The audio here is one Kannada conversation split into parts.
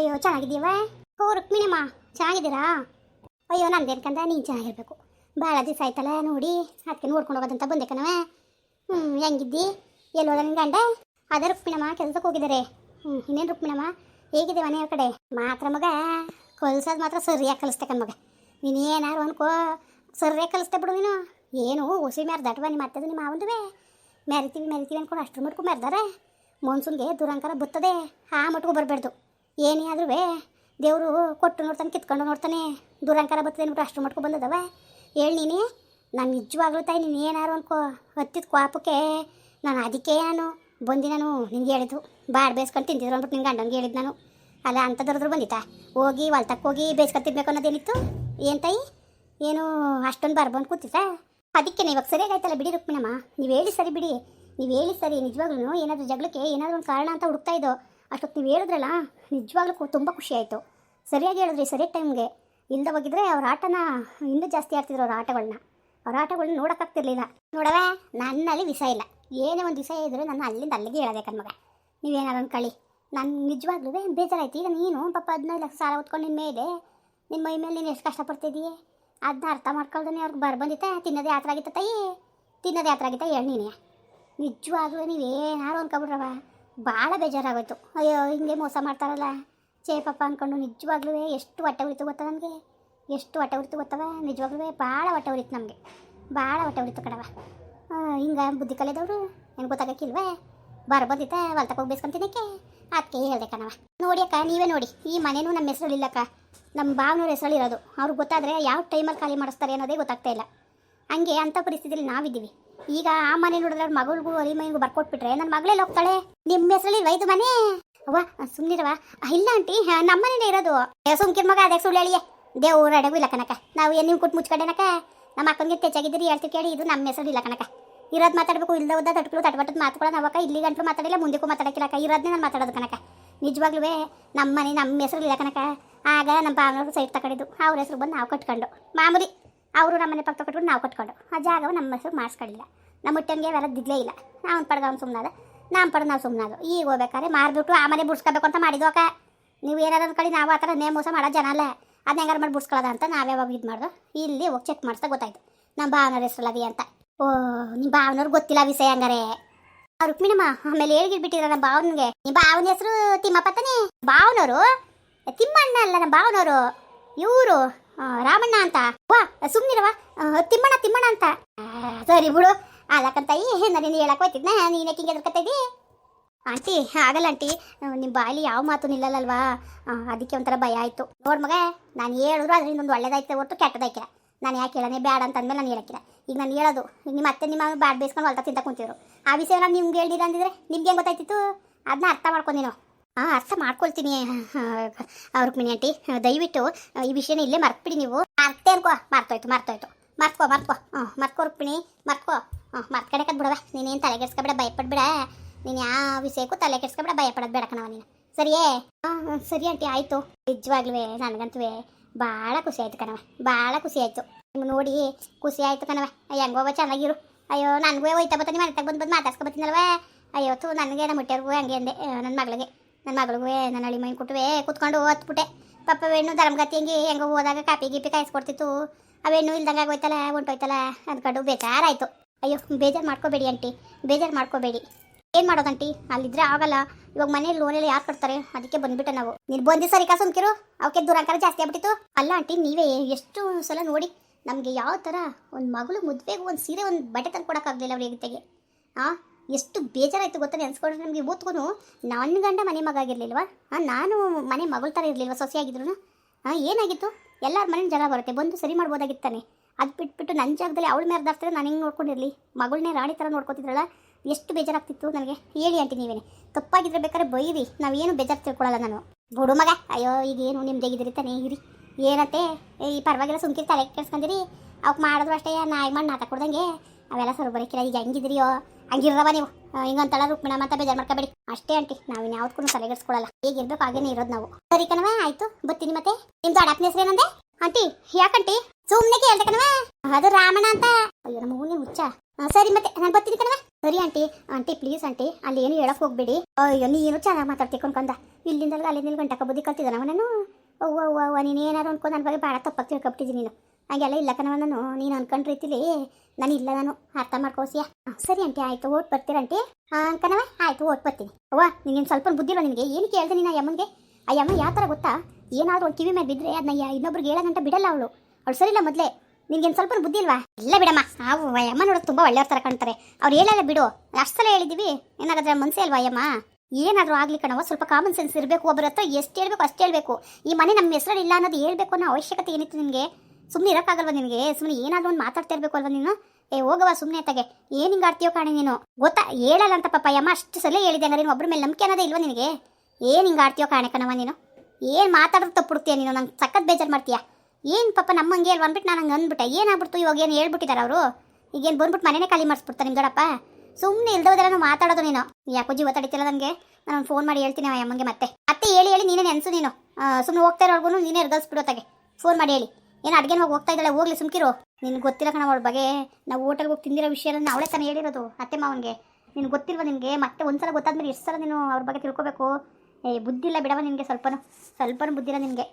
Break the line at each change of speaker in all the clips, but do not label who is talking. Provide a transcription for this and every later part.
ಅಯ್ಯೋ, ಚೆನ್ನಾಗಿದ್ದೀವ? ಓ ರುಕ್ಮಿಣಿಮ್ಮ ಚೆನ್ನಾಗಿದ್ದೀರಾ? ಅಯ್ಯೋ ನಂದೇನ್ಕಂದ ನೀನು ಚೆನ್ನಾಗಿರ್ಬೇಕು. ಭಾಳ ದಿವಸ ಆಯ್ತಲ್ಲ, ನೋಡಿ, ಅದಕ್ಕೆ ನೋಡ್ಕೊಂಡು ಹೋಗೋದಂತ ಬಂದೆ ಕಣವ ಹ್ಞೂ ಹೆಂಗಿದ್ದಿ? ಎಲ್ಲೋದ ಗಂಡ? ಅದೇ ರುಕ್ಮಿಣಮ್ಮ ಕೆಲಸಕ್ಕೆ ಹೋಗಿದ್ದಾರೆ ಹ್ಞೂ ಇನ್ನೇನು ರುಕ್ಮಿಣಮ್ಮ ಹೇಗಿದೆ ಮನೆಯ ಕಡೆ? ಮಾತ್ರ ಮಗ ಕಲ್ಸೋದು ಮಾತ್ರ ಸರಿಯಾಗಿ ಕಲಿಸ್ತಕ್ಕ ಮಗ. ನೀನು ಏನಾರು ಅನ್ಕೋ, ಸರಿಯಾಗಿ ಕಲಿಸ್ತೆ ಬಿಡು ನೀನು. ಏನು ಹುಸಿ ಮ್ಯಾರ ದಟ್ವ ನಿಮ್ಮ ಅತ್ತದ ನಿಮ್ಮ ಮಾವಂದುವೆ. ಮೆರಿತೀವಿ ಮೆರಿತೀವಿ ಅನ್ಕೊಂಡು ಅಷ್ಟ್ರ ಮಟ್ಕು ಮ್ಯಾರ್ದಾರೆ. ಮನ್ಸೂನ್ಗೆ ದುರಂಕಾರ ಬರ್ತದೆ ಆ ಮಟ್ಕೊ ಬರಬೇಡ್ದು. ಏನೇ ಆದ್ರೂ ದೇವರು ಕೊಟ್ಟು ನೋಡ್ತಾನೆ, ಕಿತ್ಕೊಂಡು ನೋಡ್ತಾನೆ, ದುರಂಕಾರ ಬರ್ತದೆ ನೋಡಿ ಅಷ್ಟು ಮಟ್ಕೊ ಬಂದದವ. ಹೇಳಿ ನೀನು, ನಾನು ನಿಜವಾಗ್ಲೂ ತಾಯಿ, ನೀನು ಏನಾರು ಅನ್ಕೋ. ಹತ್ತಿದ ಕ್ವಾಪಕ್ಕೆ ನಾನು ಅದಕ್ಕೆ ನಾನು ಬಂದು ನಾನು ನಿಂಗೆ ಹೇಳಿದ್ದು. ಬಾಡ್ ಬೇಯಿಸ್ಕೊಂಡು ತಿಂತಿದ್ರು ಅಂದ್ಬಿಟ್ಟು ನಿಂಗೆ ಗಂಡಂಗೆ ಹೇಳಿದ್ದು ನಾನು. ಅಲ್ಲ ಅಂಥದ್ರದ್ರು ಬಂದಿತ್ತಾ? ಹೋಗಿ ಹೊಲ್ತಕ್ಕೆ ಹೋಗಿ ಬೇಯಿಸ್ಕೊಂಡು ಅನ್ನೋದೇನಿತ್ತು? ಏನು ತಾಯಿ? ಏನು ಅಷ್ಟೊಂದು ಬರ್ಬಂದು ಕೂತಿತ್ತಾ ಅದಕ್ಕೆ ಇವಾಗ ಸರಿಯಾಗಾಯ್ತಲ್ಲ ಬಿಡಿ ರುಕ್ಮಿಣಮ್ಮ. ನೀವು ಹೇಳಿ ಸರಿ ಬಿಡಿ. ನೀವು ಹೇಳಿ ಸರಿ ನಿಜವಾಗ್ಲೂ ಏನಾದರೂ ಜಗಳಕ್ಕೆ ಏನಾದರೂ ಒಂದು ಕಾರಣ ಅಂತ ಹುಡುಕ್ತಾ ಇದ್ದೋ. ಅಷ್ಟೊತ್ತು ನೀವು ಹೇಳಿದ್ರಲ್ಲ, ನಿಜವಾಗ್ಲೂ ತುಂಬ ಖುಷಿ ಆಯಿತು. ಸರಿಯಾಗಿ ಹೇಳಿದ್ರಿ ಸರಿಯಾದ ಟೈಮ್ಗೆ. ಇಲ್ಲದೆ ಹೋಗಿದ್ರೆ ಅವ್ರ ಆಟನ ಇನ್ನೂ ಜಾಸ್ತಿ ಆಡ್ತಿದ್ರು ಅವ್ರ ಆಟಗಳನ್ನ ಅವ್ರ ಆಟಗಳನ್ನ ನೋಡೋಕ್ಕಾಗ್ತಿರ್ಲಿಲ್ಲ ನೋಡವ ನನ್ನಲ್ಲಿ ವಿಷ ಇಲ್ಲ. ಏನೇ ಒಂದು ವಿಷಯ ಇದ್ದರೂ ನಾನು ಅಲ್ಲಿಂದ ಅಲ್ಲಿಗೆ ಹೇಳದೆ ಮಗ ನೀವೇನಾರು ಅನ್ಕೊಳ್ಳಿ ನಾನು ನಿಜವಾಗ್ಲೂ ಬೇಜಾರಾಯ್ತು? ಈಗ ನೀನು ಪಾಪ ಹದಿನೈದು ಲಕ್ಷ ಸಾಲ ಹೊತ್ಕೊಂಡು ನಿನ್ನ ಮೇಲೆ? ನಿಮ್ಮ ಮೈ ಮೇಲೆ ನೀನು ಎಷ್ಟು ಕಷ್ಟಪಡ್ತಿದ್ದೀಯ ಅದನ್ನ ಅರ್ಥ ಮಾಡ್ಕೊಳ್ದೇ ಅವ್ರಿಗೆ ಬರ್ ಬಂದಿತ್ತೆ ತಿನ್ನೋದೇ ಯಾತ್ರ ಆಗಿತ್ತ ತಾಯಿ. ತಿನ್ನೋದೇ ಯಾತ್ರ ಆಗಿತ್ತ ಹೇಳಿ ನೀನೇ ನಿಜವಾಗ್ಲೂ ನೀವೇನಾರು ಅನ್ಕೊಬಿಡ್ರವ ಭಾಳ ಬೇಜಾರಾಗೋಯ್ತು. ಅಯ್ಯೋ, ಹಿಂಗೆ ಮೋಸ ಮಾಡ್ತಾರಲ್ಲ. ಚೇ ಪಾಪ ಅಂದ್ಕೊಂಡು ನಿಜವಾಗ್ಲೂ ಎಷ್ಟು ಹೊಟ್ಟೆ ಉರಿತು ಗೊತ್ತಾ ನನಗೆ ಎಷ್ಟು ಹೊಟ್ಟೆ ಉರಿತು ಗೊತ್ತವ? ನಿಜವಾಗ್ಲೂ ಭಾಳ ಹೊಟ್ಟೆ ಉರಿತು ನಮಗೆ. ಭಾಳ ಹೊಟ್ಟೆ ಉರಿತು ಕಡವ ಹಿಂಗೆ ಬುದ್ಧಿ ಕಲಿದವರು ಏನು ಗೊತ್ತಾಗಕ್ಕಿಲ್ವೇ? ಬರ ಬಂದಿತ್ತ ಹೊಲ್ತಕ್ಕೆ ಹೋಗಿ ಅದಕ್ಕೆ ಹೇಳ್ದೆ ಕಣವ ನೋಡಿ ಅಕ್ಕ, ನೀವೇ ನೋಡಿ. ಈ ಮನೇನೂ ನಮ್ಮ ಹೆಸರಲ್ಲಿಲ್ಲಕ್ಕ ನಮ್ಮ ಭಾವನವ್ರ ಹೆಸರಲ್ಲಿರೋದು. ಅವ್ರಿಗೆ ಗೊತ್ತಾದರೆ ಯಾವ ಟೈಮಲ್ಲಿ ಖಾಲಿ ಮಾಡಿಸ್ತಾರೆ ಅನ್ನೋದೇ ಗೊತ್ತಾಗ್ತಾ ಇಲ್ಲ. ಹಂಗೆ ಅಂತ ಪರಿಸ್ಥಿತಿಯಲ್ಲಿ ನಾವಿದ್ದೀವಿ. ಈಗ ಆ ಮನೆ ನೋಡಿದ್ರೆ ಅವ್ರ ಮಗಳಿಗೂ ಅರಿ ಮನೆಗೂ ಬರ್ಕೊಟ್ಬಿಟ್ರೆ ನನ್ನ ಮಗಳೇ ಹೋಗ್ತಾಳೆ. ನಿಮ್ಮ ಹೆಸರಲ್ಲಿ ವೈದು ಮನೆ. ಅವ್ವ ಸುಮ್ಮನಿರವ ಇಲ್ಲ ಆಂಟಿ ನಮ್ಮ ಮನೇನೇ ಇರೋದು. ಸುಮ್ಕಿರ್ ಮಗ ಅದಕ್ಕೆ ಸುಳ್ಳು ಹೇಳಿಯೇ? ದೇವ್ರ ಅಡಗು ಇಲ್ಲ ಕನಕ ನಾವು ಏನು ನೀವು ಕೊಟ್ಟು ನಮ್ಮ ಅಕ್ಕನಿಗೆ ತೆಚ್ಚಾಗಿದ್ದೀರಿ, ಹೇಳ್ತೀವಿ ಕೇಳಿ, ಇದು ನಮ್ಮ ಹೆಸರು ಇಲ್ಲ ಕನಕ ಇರೋದು ಮಾತಾಡಬೇಕು ಇಲ್ಲದ ಹೋದ ತಟ್ಗಳು ತಟ್ಬಟ್ಟದ ಮಾತುಗಳು ನಾವಕ್ಕ ಇಲ್ಲಿ ಗಂಟಲು ಮಾತಾಡಿಲ್ಲ, ಮುಂದಕ್ಕೂ ಮಾತಾಡಕ್ಕಿಲ್ಲಕ್ಕ ಇರೋದನ್ನೇ ನಾನು ಮಾತಾಡೋದು ಕನಕ ನಿಜವಾಗ್ಲೂ ನಮ್ಮ ಮನೆ ನಮ್ಮ ಹೆಸರು ಇಲ್ಲ ಕನಕ ಆಗ ನಮ್ಮ ಭಾವನವ್ರು ಸೈಟ್ ತಗೊಂಡಿದ್ದು. ಅವ್ರ ಹೆಸರು ಬಂದು ನಾವು ಕಟ್ಕೊಂಡು. ಮಾಮೂಲಿ ಅವರು ನಮ್ಮ ಮನೆ ಪಕ್ಕ ಕಟ್ಕೊಂಡು ನಾವು ಕಟ್ಕೊಂಡು, ಆ ಜಾಗವು ನಮ್ಮ ಹೆಸರು ಮಾಡಿಸ್ಕೊಳ್ಳಿಲ್ಲ. ನಮ್ಮ ಹುಟ್ಟಂಗೆ ಅವೆಲ್ಲ ದಿಗ್ಲೇ ಇಲ್ಲ. ಅವ್ನ ಪಡ್ಗ ಅವ್ನು ಸುಮ್ಮನಾದ ನಮ್ಮ ಪಡ ನಾವು ಸುಮ್ಮನಾದ ಈಗ ಹೋಗ್ಬೇಕಾದ್ರೆ ಮಾರ್ಬಿಟ್ಟು ಆ ಮನೆ ಬಿಡ್ಸ್ಕೋಬೇಕು ಅಂತ ಮಾಡಿದ್ವು ಅಕ್ಕ. ನೀವು ಏನಾರು ಅಂದ್ಕೊಳ್ಳಿ ನಾವು ಆ ಥರ ನೇ ಮೋಸ ಮಾಡೋ ಜನ ಅಲ್ಲ. ಅದನ್ನ ಹೆಂಗಾರು ಮಾಡಿ ಬಿಡ್ಸ್ಕೊಳ್ಳೋದ ಅಂತ ನಾವು ಯಾವಾಗ ಇದು ಮಾಡ್ದು. ಇಲ್ಲಿ ಹೋಗಿ ಚೆಕ್ ಮಾಡಿಸ್ತಾ ಗೊತ್ತಾಯ್ತು. ನಮ್ಮ ಭಾವನವ್ರ ಹೆಸರಲ್ಲದಿ ಅಂತ. ಓ ನಿಮ್ಮ ಭಾವನವ್ರು ಗೊತ್ತಿಲ್ಲ ವಿಷಯ ಹಂಗಾರೆ. ರುಕ್ಮಿಣಮ್ಮ, ಆಮೇಲೆ ಹೇಳ್ಗಿಟ್ಬಿಟ್ಟಿರ ನಮ್ಮ ಭಾವನಿಗೆ? ನಿಮ್ಮ ಭಾವನ ಹೆಸರು ತಿಮ್ಮಪ್ಪ ತಾನೇ? ಭಾವನವರು? ತಿಮ್ಮಣ್ಣ ಅಲ್ಲ ನಮ್ಮ ಭಾವನವರು. ಇವರು? ರಾಮಣ್ಣ ಅಂತ. ವಾ ಸುಮ್ಮನಿರವ ತಿಮ್ಮಣ್ಣ ತಿಮ್ಮಣ್ಣ ಅಂತ. ಸರಿ ಬಿಡು. ಅದಕ್ಕಂತ ಈ ನಾನು ಹೇಳಕ್ಕೆ ಹೋಯ್ತಿದ್ನ? ನೀನೇ ಹಿಂಗೆ ಎದ್ರಕತ್ತಾ ಇದ್ದಿ? ಆಂಟಿ, ಆಗಲ್ಲ ಆಂಟಿ. ನಿಮ್ಮ ಬಾಯಲ್ಲಿ ಯಾವ ಮಾತು ನಿಲ್ಲಲ್ಲಲ್ವಾ? ಅದಕ್ಕೆ ಒಂಥರ ಭಯ ಆಯಿತು. ನೋಡ್ ಮಗ, ನಾನು ಹೇಳಿದ್ರು ಅದರಿಂದ ಒಂದು ಒಳ್ಳೇದಾಯ್ತು ಹೊರತು ಕೆಟ್ಟದಾಯ್ಕಿಲ್ಲ. ನಾನು ಯಾಕೆ ಹೇಳನೆ? ಬೇಡ ಅಂತ ಅಂದ್ಮೇಲೆ ನಾನು ಹೇಳಕ್ಕಿಲ್ಲ. ಈಗ ನಾನು ಹೇಳೋದು, ನಿಮ್ಮ ಅತ್ತೆ ನಿಮ್ಮ ಬ್ಯಾಡ್ ಬೇಯಿಸ್ಕೊಂಡು ಹೊಲ್ತ ತಿಂತ ಕುಂತಿದ್ರು. ಆ ವಿಷಯ ನಾನು ನಿಮ್ಗೆ ಹೇಳಿಲ್ಲ ಅಂದಿದ್ರೆ ನಿಮ್ಗೆ ಹೆಂಗೆ ಗೊತ್ತಾಯ್ತಿತ್ತು? ಅದನ್ನ ಅರ್ಥ ಮಾಡ್ಕೊಂಡಿ ಹಾಂ, ಅರ್ಥ ಮಾಡ್ಕೊಳ್ತೀನಿ. ಮಿನಿ ಆಂಟಿ, ದಯವಿಟ್ಟು, ಈ ವಿಷಯನ ಇಲ್ಲೇ ಮರ್ತ್ಬಿಡಿ ನೀವು. ಮರ್ತೇ ಅನ್ಕೋ ಮರ್ತೋಯ್ತು ಮರ್ತೋಯ್ತು. ಮರ್ತ್ಕೋ ಮರ್ತ್ಕೋ. ಹ್ಞೂ ಮರ್ತ್ಕೋ ರುಕ್ಮಿಣಿ, ಮರ್ತ್ಕೋ. ಹ್ಞೂ ಮರ್ತ್ಕಡೆಕದ್ ಬಿಡವ ನೀನೇನು ತಲೆ ಕೆಡ್ಸ್ಕೊಬೇಡ, ಭಯಪಡ್ಬೇಡ. ನೀನು ಯಾವ ವಿಷಯಕ್ಕೂ ತಲೆ ಕೆಡ್ಸ್ಕೊಬೇಡ, ಭಯಪಡೋದು ಬೇಡ ಕಣವ ನೀನು. ಸರಿಯೇ? ಹಾಂ ಸರಿ ಆಂಟಿ, ಆಯಿತು. ನಿಜವಾಗ್ಲೂ ನನಗಂತೂ ಭಾಳ ಖುಷಿ ಆಯಿತು ಕಣವ ಭಾಳ ಖುಷಿ ಆಯಿತು. ನಿಮ್ಗೆ ನೋಡಿ, ಖುಷಿ ಆಯಿತು ಕಣವ ಹೆಂಗೋವ ಚೆನ್ನಾಗಿರು. ಅಯ್ಯೋ ನನಗೂ ಹೋಯ್ತಾ ಬತ್ತೀನಿ ಮನೆ ತಗ ಬಂದು ಬಂದು ಮಾತಾಡ್ಸ್ಕೊ ಬತ್ತೀನಲ್ವ? ಅಯ್ಯೋ ತು ನನಗೆ ನಮ್ಮ ಮುಟ್ಟಿಯವ್ರಿಗೂ ಹಂಗೆ ಅಂದೆ ನನ್ನ ಮಗಳಿಗೆ. ನನ್ನ ಮಗಳಿಗೂ ನನ್ನ ಅಳಿ ಮೈ ಕೊಟ್ಟುವೆ ಕುತ್ಕೊಂಡು ಹತ್ಬಿಟ್ಟೆ ಪಾಪ ಹೆಣ್ಣು ಧರ್ಮಗತಿ ಹೆಂಗೆ, ಹೆಂಗೋ ಹೋದಾಗ ಕಾಪಿ ಗೀಪಿ ಕಾಯಿಸ್ಕೊಡ್ತಿತ್ತು. ಅವೇನು ಇಲ್ದಂಗೆ ಆಗೋಯ್ತಲ್ಲ ಹೊಂಟೋಯ್ತಲ್ಲ ಅಂದ್ಕೊಂಡು ಬೇಜಾರಾಯ್ತು. ಅಯ್ಯೋ, ಬೇಜಾರು ಮಾಡ್ಕೋಬೇಡಿ ಆಂಟಿ, ಬೇಜಾರು ಮಾಡ್ಕೋಬೇಡಿ. ಏನು ಮಾಡೋದಂಟಿ ಅಲ್ಲಿದ್ರೆ ಆಗಲ್ಲ. ಇವಾಗ ಮನೇಲಿ ಲೋನೆಲ್ಲ ಯಾರು ಕಟ್ತಾರೆ? ಅದಕ್ಕೆ ಬಂದ್ಬಿಟ್ಟೆ ನಾವು. ನೀನು ಬಂದಿ ಸರಿ ಕಾಸು ಸುಮ್ಕಿರು. ಅವಕ್ಕೆ ದುರಂಕಾರ ಜಾಸ್ತಿ ಆಗ್ಬಿಟ್ಟಿತ್ತು. ಅಲ್ಲ ಆಂಟಿ, ನೀವೇ ಎಷ್ಟು ಸಲ ನೋಡಿ, ನಮಗೆ ಯಾವ ಥರ ಒಂದು ಮಗಳು ಮದುವೆಗೆ ಒಂದು ಸೀರೆ, ಒಂದು ಬಟ್ಟೆ ತಂದು ಕೊಡೋಕ್ಕಾಗಲಿಲ್ಲ ಅವ್ರಿಗೆ ಜೊತೆಗೆ ಹಾಂ ಎಷ್ಟು ಬೇಜಾರಾಯ್ತು ಗೊತ್ತಾ ಅನ್ಸ್ಕೊಂಡ್ರೆ ನಮಗೆ? ಇವತ್ತಿಗೂ ನನ್ನ ಗಂಡ ಮನೆ ಮಗ ಆಗಿರ್ಲಿಲ್ವಾ? ಹಾಂ ನಾನು ಮನೆ ಮಗಳ ಥರ ಇರಲಿಲ್ವ ಸೊಸೆಯಾಗಿದ್ರು ಹಾಂ ಏನಾಗಿತ್ತು? ಎಲ್ಲರ ಮನೆ ಜಗಳ ಬರುತ್ತೆ. ಬಂದು ಸರಿ ಮಾಡ್ಬೋದಾಗಿತ್ತಾನೆ ಅದು ಬಿಟ್ಬಿಟ್ಟು ನನ್ನ ಜಾಗದಲ್ಲಿ ಅವಳ ಮೇಲೆ ಅರ್ಧಾಡ್ತಾರೆ ನಾನು ಹೆಂಗೆ ನೋಡ್ಕೊಂಡಿರಲಿ? ಮಗಳನ್ನೇ ರಾಣಿ ಥರ ನೋಡ್ಕೊತಿದ್ರಲ್ಲ? ಎಷ್ಟು ಬೇಜಾರಾಗ್ತಿತ್ತು ನನಗೆ? ಹೇಳಿ ಆಂಟಿ ನೀವೇನೆ. ತಪ್ಪಾಗಿದ್ರೆ ಬೇಕಾದ್ರೆ ಬೈರಿ. ನಾವೇನು ಬೇಜಾರು ತಿಳ್ಕೊಳ್ಳಲ್ಲ ನಾನು. ಬುಡು ಮಗ. ಅಯ್ಯೋ ಈಗ ಏನು ನಿಮ್ದೇಗಿದ್ರಿ ತಾನೇ? ಇರಿ. ಏನತ್ತೆ? ಈ ಪರವಾಗಿಲ್ಲ, ಸುಮ್ಕಿರಿ ತಲೆ ಕೆಡ್ಸ್ಕೊಂಡಿರಿ ಅವಕ್ಕೆ ಮಾಡಿದ್ರು ಅಷ್ಟೇ. ನಾಯಿ ಮಾಡಿ ನಾಟ ಕೊಡ್ದಂಗೆ ಅವೆಲ್ಲ ಸರ್ ಬರೀಕಿಲ್ಲ ಈಗ ಹೆಂಗಿದ್ರಿಯೋ? ಹಂಗಿರವ ನೀವು. ಹಿಂಗಂತಳ ರುಕ್ಮಿಣ ಮತ್ತೆ ಬೇಜಾರು ಮಾಡ್ಕೋಬೇಡಿ. ಅಷ್ಟೇ ಆಂಟಿ, ನಾವು ಯಾವ್ದಕ್ಕೂ ತಲೆಗೆಡ್ಸ್ಕೊಳಲ್ಲ. ಹೇಗಿರ್ಬೇಕು ಹಾಗೇನೆ ಇರೋದು ನಾವು. ಸರಿ ಕಣವ ಆಯ್ತು. ಬರ್ತೀನಿ ಮತ್ತೆ. ನಿಮ್ದು ಅಡಪ್ನ ಹೆಸರು ಏನಂದೆ? ಆಂಟಿ, ಯಾಕಂಟಿ? ಸುಮ್ಮನೆ ಕೇಳ್ದೆ ಕಣವ ಅದು ರಾಮಣ್ಣ ಅಂತ. ಅಯ್ಯೋ, ನಮ್ಮ ಹೂನಿ ಹುಚ್ಚ. ಸರಿ ಮತ್ತೆ, ನಾನು ಬರ್ತೀನಿ ಕಣವ ಸರಿ ಆಂಟಿ. ಆಂಟಿ, ಪ್ಲೀಸ್ ಆಂಟಿ, ಅಲ್ಲಿ ಏನು ಹೇಳಕ್ ಹೋಗ್ಬೇಡಿ. ಅಯ್ಯೋ, ನೀನು ಚೆನ್ನಾಗಿ ಮಾತಾಡ್ತಿ ಕೊಂಡ್ಕೊಂಡ ಇಲ್ಲಿಂದ ಅಲ್ಲಿ ಗಂಟಕ ಬುದ್ಧಿ ಕಲ್ತಿದ್ದಾನವ ನಾನು ಅವ್ವ ಅವ್ವ ಅವ್ವ ನೀನು ಏನಾರು ಅನ್ಕೊಂಡು ನನ್ನ ಬಗ್ಗೆ ಭಾಳ ತಪ್ಪಾಗಿ ತಿಳ್ಕೊಬಿಟ್ಟಿದ್ದೀನಿ ನೀನು. ಹಂಗೆಲ್ಲ ಇಲ್ಲ ಕಣವ ನಾನು. ನೀನು ಅನ್ಕೊಂಡ್ ನಾನು ಇಲ್ಲ ನಾನು. ಅರ್ಥ ಮಾಡ್ಕೋಸಿಯ ಸರಿ ಆಂಟಿ, ಆಯ್ತು. ಓಟ್ ಬರ್ತೀರ ಆಂಟಿ? ಹಾಂ ಕಣವ ಆಯ್ತು, ಓಟ್ ಬರ್ತೀನಿ. ಅವ್ವ ನಿನಗೆ ಸ್ವಲ್ಪ ಬುದ್ಧಿ ಇಲ್ಲ ನಿನಗೆ? ಏನು ಕೇಳ್ದೆ ನೀನು ಯಮ್ಮನಿಗೆ ಆ ಯಮ್ಮ ಯಾವ ಥರ ಗೊತ್ತಾ? ಏನಾದರೂ ಒಂದು ಕಿವಿ ಮೇಲೆ ಬಿದ್ದರೆ ಅದನ್ನ ಇನ್ನೊಬ್ರಿಗೆ ಹೇಳೋದಂತ ಬಿಡಲ್ಲ ಅವಳು. ಅವಳು ಸರಿಲ್ಲ ಮೊದಲೇ. ನಿನ್ಗೇನು ಸ್ವಲ್ಪ ಬುದ್ಧಿ ಇಲ್ವಾ? ಇಲ್ಲ ಬಿಡಮ್ಮ. ಅವು ಯಮ್ಮ ನೋಡೋದು ತುಂಬ ಒಳ್ಳೆಯವ್ರ ಥರ ಕಾಣ್ತಾರೆ. ಅವ್ರು ಹೇಳಲ್ಲ ಬಿಡು. ಅಷ್ಟು ಹೇಳಿದ್ದೀವಿ. ಏನಾಗಾದ್ರೆ ಮನ್ಸೇ ಅಲ್ವಾ ಯಮ್ಮ ಏನಾದರೂ ಆಗಲಿ ಕಣವ ಸ್ವಲ್ಪ ಕಾಮನ್ ಸೆನ್ಸ್ ಇರಬೇಕು. ಒಬ್ಬರ ಹತ್ರ ಎಷ್ಟು ಹೇಳ್ಬೇಕು ಅಷ್ಟು ಹೇಳ್ಬೇಕು. ಈ ಮನೆ ನಮ್ಮ ಹೆಸರಲ್ಲಿ ಇಲ್ಲ ಅನ್ನೋದು ಹೇಳ್ಬೇಕು ಅನ್ನೋ ಅವಶ್ಯಕತೆ ಏನಿತ್ತು ನಿನಗೆ ಸುಮ್ಮನೆ ಇರೋಕ್ಕಾಗಲ್ವ ನಿನಗೆ? ಸುಮ್ಮನೆ ಏನಾದರೂ ಒಂದು ಮಾತಾಡ್ತಾ ಇರಬೇಕು ಅಲ್ವಾ ನೀನು? ಏ ಹೋಗವ ಸುಮ್ಮನೆ ತಗೆ ಏನು ಹಿಂಗೆ ಆಡ್ತೀಯೋ ಕಾಣೆ ನೀನು? ಗೊತ್ತಾ? ಹೇಳಲ್ಲ ಅಂತ ಪಾಪ ಯಮ್ಮ ಅಷ್ಟು ಸಲ ಹೇಳಿದೆ ಅಲ್ಲ, ನೀನು ಒಬ್ಬರ ಮೇಲೆ ನಂಬಿಕೆ ಅನ್ನೋದೇ ಇಲ್ವಾ ನಿನಗೆ? ಏನು ಹಿಂಗೆ ಆಡ್ತೀಯೋ ಕಾಣೆ ಕಣವ ನೀನು? ಏನು ಮಾತಾಡೋದು ತಪ್ಪುಡ್ತೀಯ ನೀನು? ನಂಗೆ ಸಖತ್ ಬೇಜಾರು ಮಾಡ್ತೀಯ. ಏನು ಪಾಪ ನಮ್ಮ ಹಂಗೆ ಅಲ್ವ ಅಂದ್ಬಿಟ್ಟು ನಾನು ಹಂಗೆ ಅಂದ್ಬಿಟ್ಟೆ. ಏನಾಗ್ಬಿಡ್ತು ಇವಾಗ? ಏನು ಹೇಳ್ಬಿಟ್ಟಿದ್ದಾರೆ ಅವರು? ಈಗೇನು ಬಂದ್ಬಿಟ್ಟು ಮನೆನೇ ಖಾಲಿ ಮಾಡಿಸ್ಬಿಡ್ತಾರೆ ನಿಮ್ಮ ದೊಡ್ಡಪ್ಪ? ಸುಮ್ಮನೆ ಇಲ್ದೋದೆಲ್ಲ ಮಾತಾಡೋದು ನೀನು. ಯಾಕೋ ಜೀವ ತಡಿತಿಲ್ಲ ನನಗೆ. ನಾನು ಫೋನ್ ಮಾಡಿ ಹೇಳ್ತೀನಿ ಅಮ್ಮಂಗೆ ಮತ್ತೆ. ಅತ್ತೆ ಹೇಳಿ ಹೇಳಿ ನೀನೇ ನೆನ್ಸು ನೀನು. ಸುಮ್ಮನೆ ಹೋಗ್ತಾ ಇರೋರ್ಗು ನೀನೇ ಎರ್ಗಲ್ಸ್ಬಿಡೋತಾಗೆ ಫೋನ್ ಮಾಡಿ ಹೇಳಿ. ಏನು ಅಡುಗೆ ಹೋಗಿ ಹೋಗ್ತಾ ಇದ್ದಾಳೆ? ಹೋಗ್ಲಿ ಸುಮ್ಕಿರು. ನಿನ್ಗೆ ಗೊತ್ತಿಲ್ಲ ಕಣ ಅವಳ ಬಗ್ಗೆ. ನಾವು ಹೋಟೆಲ್ಗೆ ಹೋಗಿ ತಿಂದಿರೋ ವಿಷಯ ಅವಳೇ ತಾನೇ ಹೇಳಿರೋದು, ಅತ್ತೆ ಮಾವನಿಗೆ. ನಿನ್ಗೆ ಗೊತ್ತಿಲ್ವ ನಿನಗೆ? ಮತ್ತೆ ಒಂದ್ಸಲ ಗೊತ್ತಾದ್ಮೇಲೆ ಎಷ್ಟು ಸಲ ನೀನು ಅವ್ರ ಬಗ್ಗೆ ತಿಳ್ಕೊಬೇಕು? ಏ, ಬುದ್ಧಿ ಇಲ್ಲ ಬಿಡವ ನಿನಗೆ ಸ್ವಲ್ಪನೂ. ಸ್ವಲ್ಪನೂ ಬುದ್ಧಿ ಇಲ್ಲ ನಿನಗೆ.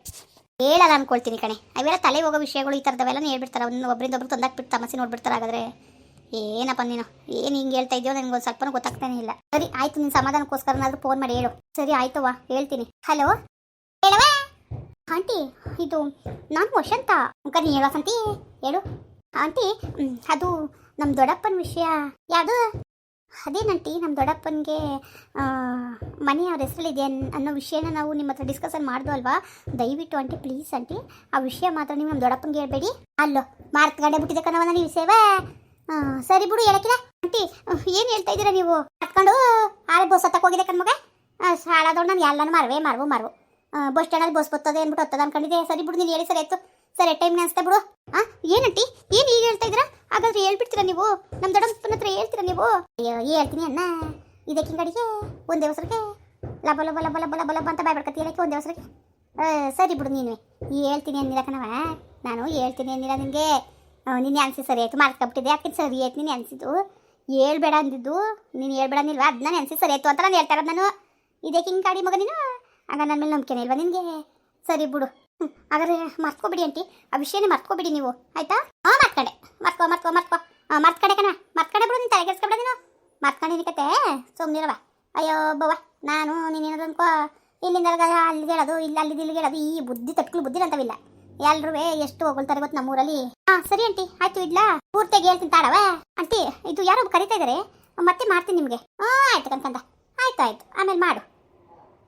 ಹೇಳಲ್ಲ ಅನ್ಕೊಳ್ತೀನಿ ಕಣೆ. ಅವೆಲ್ಲ ತಲೆ ಹೋಗೋ ವಿಷಯಗಳು ಈ ಥರದವೆಲ್ಲ ಹೇಳ್ಬಿಡ್ತಾರೆ. ಒಂದು ಒಬ್ಬರಿಂದ ಒಬ್ರು ತಂದಾಕ್ಬಿಟ್ಟು ತಮಸಿ ನೋಡ್ಬಿಡ್ತಾರೆ ಹಾಗಾದ್ರೆ. ಏನಪ್ಪ ನೀನು? ಏನು ಹಿಂಗೆ ಹೇಳ್ತಾ ಇದೆಯೋ ನನಗೆ ಒಂದು ಸ್ವಲ್ಪನೂ ಗೊತ್ತಾಗ್ತಾನೆ ಇಲ್ಲ. ಸರಿ, ಆಯ್ತು ನಿನ್ನ ಸಮಾಧಾನಕ್ಕೋಸ್ಕರನಾದರೂ ಫೋನ್ ಮಾಡಿ ಹೇಳು. ಸರಿ ಆಯ್ತವಾ ಹೇಳ್ತೀನಿ. ಹಲೋ ಹೇಳವಾ ಆಂಟಿ, ಇದು ನಾನು ವಶಂತ. ಅಂಕ ನೀ ಹೇಳೋ ಸಂತಿ? ಹೇಳು. ಆಂಟಿ ಅದು ನಮ್ಮ ದೊಡ್ಡಪ್ಪನ ವಿಷಯ. ಯಾವುದು? ಅದೇನಂಟಿ ನಮ್ಮ ದೊಡ್ಡಪ್ಪನಿಗೆ ಮನೆ ಅವ್ರ ಹೆಸರಲ್ಲಿದೆ ಅನ್, ಅನ್ನೋ ವಿಷಯನ ನಾವು ನಿಮ್ಮ ಹತ್ರ ಡಿಸ್ಕಸನ್ ಮಾಡ್ದು ಅಲ್ವಾ? ದಯವಿಟ್ಟು ಆಂಟಿ ಪ್ಲೀಸ್ ಆಂಟಿ, ಆ ವಿಷಯ ಮಾತ್ರ ನೀವು ನಮ್ಮ ದೊಡ್ಡಪ್ಪನಿಗೆ ಹೇಳ್ಬೇಡಿ. ಅಲ್ಲೋ ಮಾರ್ತ್ಗಡೆ ಬಿಟ್ಟಿದೆ ಕಣವ ನೀವು ಸೇವೆ ಸರಿ ಬಿಡು ಹೇಳಕ್ಕಿಲ್ಲ ಆಂಟಿ, ಏನು ಹೇಳ್ತಾ ಇದ್ದೀರಾ ನೀವು? ಹತ್ಕೊಂಡು ಆಳೆ ಬಸ್ ಹತ್ತಕ್ಕೆ ಹೋಗಿದೆ ಕಣ್ಮಗ. ಸಾಳದವ್ಳು ನಾನು ಎಲ್ಲನೂ ಮಾರ್ವೆ, ಮಾರ್ವು ಮಾರ್ವು. ಬಸ್ ಸ್ಟ್ಯಾಂಡಲ್ಲಿ ಬಸ್ ಬರ್ತದೆ ಅಂದ್ಬಿಟ್ಟು ಹತ್ತದ ಅನ್ಕೊಂಡಿದ್ದೆ. ಸರಿ ಬಿಡು, ನೀನು ಹೇಳಿ, ಸರಿ, ಆಯ್ತು. ಸರಿ ಟೈಮ್ ಅನ್ಸ್ತಾ ಬಿಡು. ಆ ಏನಂಟಿ ಏನು ಈಗ ಹೇಳ್ತಾ ಇದ್ದೀರಾ? ಹಾಗಾದ್ರೆ ಹೇಳ್ಬಿಡ್ತೀರಾ ನೀವು? ನಮ್ಮ ದೊಡ್ಡಪ್ಪನ ಹತ್ರ ಹೇಳ್ತೀರಾ ನೀವು? ಅಯ್ಯೋ ಹೇಳ್ತೀನಿ ಅಣ್ಣ. ಇದಕ್ಕೆ ಹಿಂಗಡಿಗೆ ಒಂದೇ ಹೊಸರಿಗೆ ಲಬ ಲಬ ಲಬ ಲಬ ಲಬ ಲಬ ಅಂತ ಬಾಯ್ಬಿಡ್ಕತ್ತಿ ಹೇಳಕ್ಕೆ ಒಂದೇ ಹೊಸರಿಗೆ ಸರಿ ಬಿಡು ನೀನು. ಹೇಳ್ತೀನಿ ಅಂದಿಲ್ಲ ಕಣವ ನಾನು ಹೇಳ್ತೀನಿ ಅಂದಿಲ್ಲ ನಿನಗೆ. ನೀನು ಅನ್ಸಿ ಸರಿ ಆಯ್ತು. ಮಾಡ್ಕೊಬಿಟ್ಟಿದ್ದೆ ಯಾಕೆ ಸರಿ ಆಯ್ತು ನೀನು ಅನ್ಸಿದ್ದು? ಹೇಳ್ಬೇಡ ಅಂದಿದ್ದು. ನೀನು ಹೇಳ್ಬೇಡ ಅಂದಿಲ್ವಾ? ಅದನ್ನ ಸರಿ ಆಯ್ತು ಅಂತ ನಾನು ಹೇಳ್ತಾ ಇರೋದು ನಾನು. ಇದಕ್ಕೆ ಹಿಂಗೆ ಕಾಡಿ ಮಗ ನೀನು? ಆಗ ನನ್ನ ಮೇಲೆ ನಂಬಿಕೆನೇ ಇಲ್ವಾ ನಿನಗೆ? ಸರಿ ಬಿಡು. ಹಾಗಾದ್ರೆ ಮರ್ತ್ಕೊಬಿಡಿ ಆಂಟಿ. ಆ ವಿಷಯನೇ ಮರ್ತ್ಕೊಬಿಡಿ ನೀವು. ಆಯ್ತಾ? ಹಾಂ, ಮರ್ತ್ಕಡೆ. ಮರ್ತ್ಕೊ ಮರ್ತ್ಕೊ ಮರ್ತ್ಕೊ. ಹಾಂ, ಮರ್ತ್ಕಡೆ ಕಣ ಮರ್ತ್ಕಡೆ ಬಿಡು, ನೀನು ತಲೆ ಕೆಸ್ಕೊಬಿಡ ನೀನು. ಮರ್ತ್ಕೊಂಡಿನಿ ಕತೆ? ಸುಮ್ಮನಿರವ ಅಯ್ಯೋ, ಬವ್ವ, ನಾನು ನೀನೇನದು ಅನ್ಕೋ. ಇಲ್ಲಿಂದ ಅಲ್ಲಿಗೆ ಹೇಳೋದು, ಇಲ್ಲ ಅಲ್ಲಿ ಇಲ್ಲಿಗೆ ಹೇಳೋದು, ಈ ಬುದ್ಧಿ ತಟ್ಕಲು ಬುದ್ಧಿ ಅಂತವಿಲ್ಲ ಎಲ್ರೂ ಎಷ್ಟು ಹೋಗ್ತಾರೆ ಗೊತ್ತು ನಮ್ಮೂರಲ್ಲಿ. ಹಾ, ಸರಿ ಆಂಟಿ, ಆಯ್ತು ಇಡ್ಲಾ? ಪೂರ್ತಿಯಾಗಿ ಹೇಳ್ತೀನಿ ತಾಡವ ಆಂಟಿ, ಇದು ಯಾರೋ ಕರಿತಾ ಇದ್ದಾರೆ ಮತ್ತೆ ಮಾಡ್ತೀನಿ ನಿಮಗೆ. ಹಾ, ಆಯ್ತು ಕಂತಂದ ಆಯ್ತು ಆಯ್ತು. ಆಮೇಲೆ ಮಾಡು.